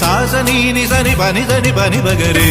సాసనీని సని పని సని పని బగరే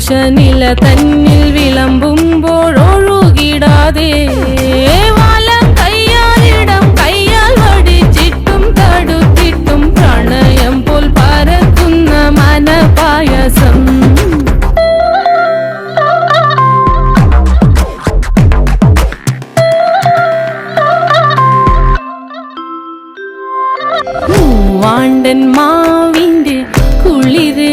തുഷനില തന്നിൽ വിളമ്പുമ്പോൾ ഒഴുകിടാതെ. മൂവാണ്ടൻ മാവിന്റെ കുളിര്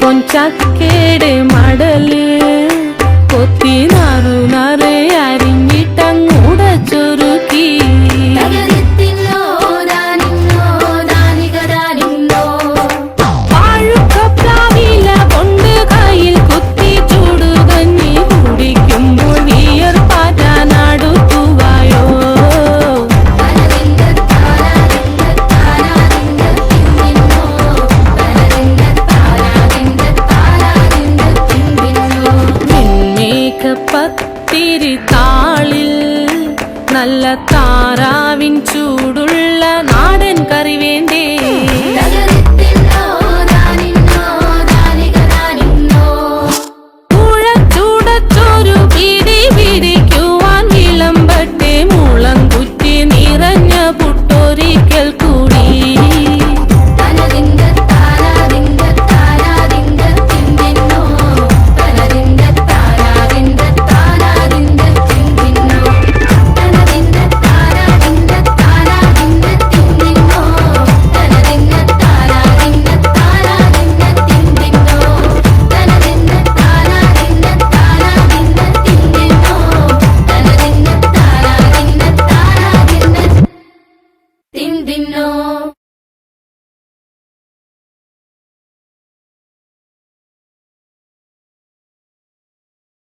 পঞ্চাশ কেড়ে মার താറാവിൻ ചൂടുള്ള നാടൻ കറി വേണ്ടേ? ചൂടച്ചൊരു പിടി പിടി